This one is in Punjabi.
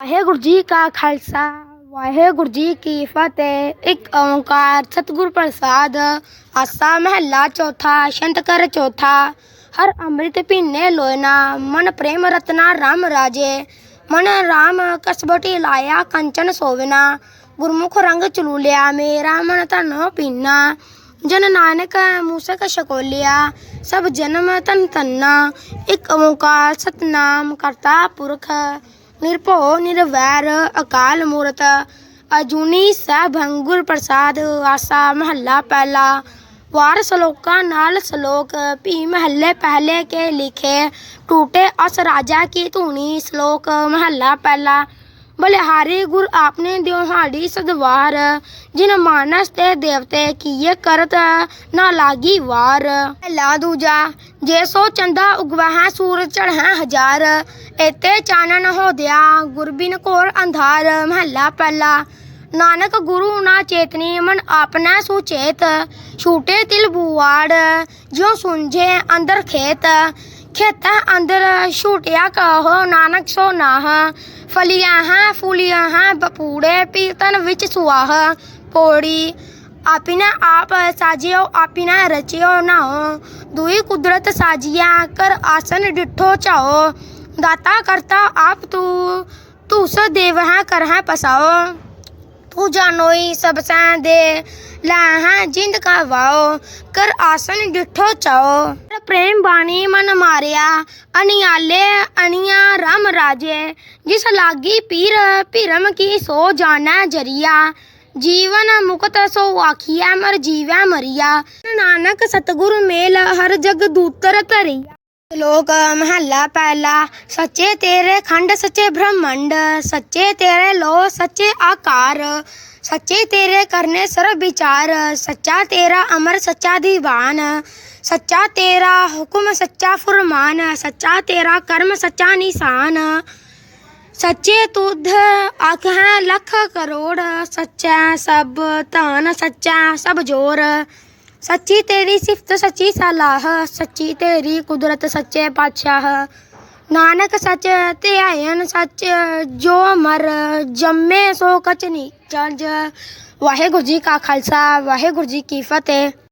ਵਾਹਿਗੁਰੂ ਜੀ ਕਾ ਖਾਲਸਾ ਵਾਹਿਗੁਰੂ ਜੀ ਕੀ ਫਤਿਹ ਇੱਕ ਓੰਕਾਰ ਸਤਿਗੁਰ ਪ੍ਰਸਾਦ ਆਸਾ ਮਹੱਲਾ ਚੌਥਾ ਛੰਤ ਕਰ ਚੌਥਾ ਹਰ ਅੰਮ੍ਰਿਤ ਪੀਨੇ ਲੋਇਨਾ ਮਨ ਪ੍ਰੇਮ ਰਤਨਾ ਰਾਮ ਰਾਜੇ ਮਨ ਰਾਮ ਕਸਬਟੀ ਲਾਇਆ ਕੰਚਨ ਸੋਵਨਾ ਗੁਰਮੁਖ ਰੰਗ ਚਲੂਲਿਆ ਮੇਰਾ ਮਨ ਧਨੋ ਪੀਨਾ ਜਨ ਨਾਨਕ ਮੂਸਕ ਸ਼ਕੋਲਿਆ ਸਭ ਜਨਮ ਤਨ ਤੰਨਾ ਇੱਕ ਓੰਕਾਰ ਸਤਨਾਮ ਕਰਤਾ ਪੁਰਖ ਨਿਰਭਉ ਨਿਰਵੈਰ ਅਕਾਲ ਮੂਰਤ, ਅਜੂਨੀ ਸੈਭੰ ਪ੍ਰਸਾਦ, ਆਸਾ ਮਹੱਲਾ ਪਹਿਲਾ। ਵਾਰ ਸ਼ਲੋਕਾਂ ਨਾਲ ਸ਼ਲੋਕ, ਭੀ ਮਹੱਲੇ ਪਹਿਲੇ ਕੇ ਲਿਖੇ। ਟੂਟੇ ਅਸ ਰਾਜਾ ਕੀ ਧੂਣੀ, ਸ਼ਲੋਕ ਮਹੱਲਾ ਪਹਿਲਾ। ਬਲਿਹਾਰੀ ਗੁਰ ਆਪਨੇ ਦਿਉਹਾੜੀ ਸਦਵਾਰ, ਜਿਨ ਮਾਨਸ ਤੇ ਦੇਵਤੇ ਕੀਏ ਕਰਤ, ਨਾ ਲਾਗੀ ਵਾਰ। ਲਾ ਦੂਜਾ ਜੇ ਸੋ ਚੰਦਾ ਉਗਵਹਿ ਸੂਰਜ ਚੜ੍ਹੈ ਹਜ਼ਾਰ ਇਤੇ ਚਾਨਣ ਹੋਦਿਆ ਗੁਰਬਿਨ ਘੋਰ ਅੰਧਾਰ, ਮਹੱਲਾ ਪਹਿਲਾ। ਨਾਨਕ ਗੁਰੂ ਨਾ ਚੇਤਨੀ, ਮਨ ਆਪਣਾ ਸੁਚੇਤ ਛੂਟੇ ਤਿਲ ਬੁਆੜ, ਜਿਉ ਸੁੰਝੇ ਅੰਦਰ ਖੇਤ। ਖੇਤਾਂ ਅੰਦਰ ਛੂਟਿਆ ਕਹੋ, ਨਾਨਕ ਸੋ ਨਾਹ। ਫਲੀਆਂ ਹਾਂ, ਫੂਲੀਆਂ ਹਾਂ, ਬਪੂੜੇ, ਪੀਰਤਨ ਵਿੱਚ ਸੁਆਹ। ਪੋੜੀ ਆਪਿਨਾ ਆਪ ਸਾਜਿਓ ਆਪਿਨਾ ਰਚਿਓ ਨਾਓ ਦੁਈ ਕੁਦਰਤ ਸਾਜਿਆ ਕਰ ਆਸਨ ਡਿਠੋ ਚਾਓ ਦਾਤਾ ਕਰਤਾ ਆਪ ਤੂੰ ਤੂੰ ਸ ਦੇਵ ਹੈ ਕਰ ਹੈ ਪਸਾਓ ਤੂੰ ਜਾਨੋਈ ਸਭ ਸੈਂ ਦੇ ਲੈ ਹੈ ਜਿੰਦ ਕਾ ਵਾਓ ਕਰ ਆਸਨ ਡਿਠੋ ਚਾਓ ਪ੍ਰੇਮ ਬਾਣੀ ਮਨ ਮਾਰਿਆ ਅਨਿਆਲੇ ਅਣੀਆਂ ਰਾਮ ਰਾਜੇ ਜਿਸ ਲਾਗੀ ਪੀਰ ਭਿਰਮ ਕੀ ਸੋ ਜਾਣਾ ਜਰੀਆ ਜੀਵਨ ਮੁਕਤ ਸੋ ਆਖੀਐ ਮਰ ਜੀਵੈ ਮਰੀਆ। ਨਾਨਕ ਸਤਿਗੁਰ ਮੇਲ, ਹਰ ਜਗ ਦੂਤਰ ਧਰੀਆ। ਲੋਕ ਮਹੱਲਾ ਪਹਿਲਾ, ਸੱਚੇ ਤੇਰੇ ਖੰਡ, ਸੱਚੇ ਬ੍ਰਹਮੰਡ। ਸੱਚੇ ਤੇਰੇ ਲੋ, ਸੱਚੇ ਆਕਾਰ। ਸੱਚੇ ਤੇਰੇ ਕਰਨੇ ਸਰਬ ਵਿਚਾਰ। ਸੱਚਾ ਤੇਰਾ ਅਮਰ, ਸੱਚਾ ਦੀਵਾਨ। ਸੱਚਾ ਤੇਰਾ ਹੁਕਮ, ਸੱਚਾ ਫੁਰਮਾਨ। ਸੱਚਾ ਤੇਰਾ ਕਰਮ, ਸੱਚਾ ਨਿਸ਼ਾਨ। ਸੱਚੇ ਤੁਧ ਆਖ ਹੈ ਲੱਖ ਕਰੋੜ, ਸੱਚਾ ਸਭ ਧਨ, ਸੱਚਾ ਸਭ ਜੋਰ। ਸੱਚੀ ਤੇਰੀ ਸਿਫਤ, ਸੱਚੀ ਸਲਾਹ, ਸੱਚੀ ਤੇਰੀ ਕੁਦਰਤ, ਸੱਚੇ ਪਾਤਸ਼ਾਹ। ਨਾਨਕ ਸੱਚ ਧਿਆਇਨ, ਸੱਚ ਜੋ ਮਰ ਜੰਮੇ ਸੋ ਕਚ ਨੀ ਵਾਹਿਗੁਰੂ ਜੀ ਕਾ ਖਾਲਸਾ, ਵਾਹਿਗੁਰੂ ਜੀ ਕੀ ਫਤਿਹ।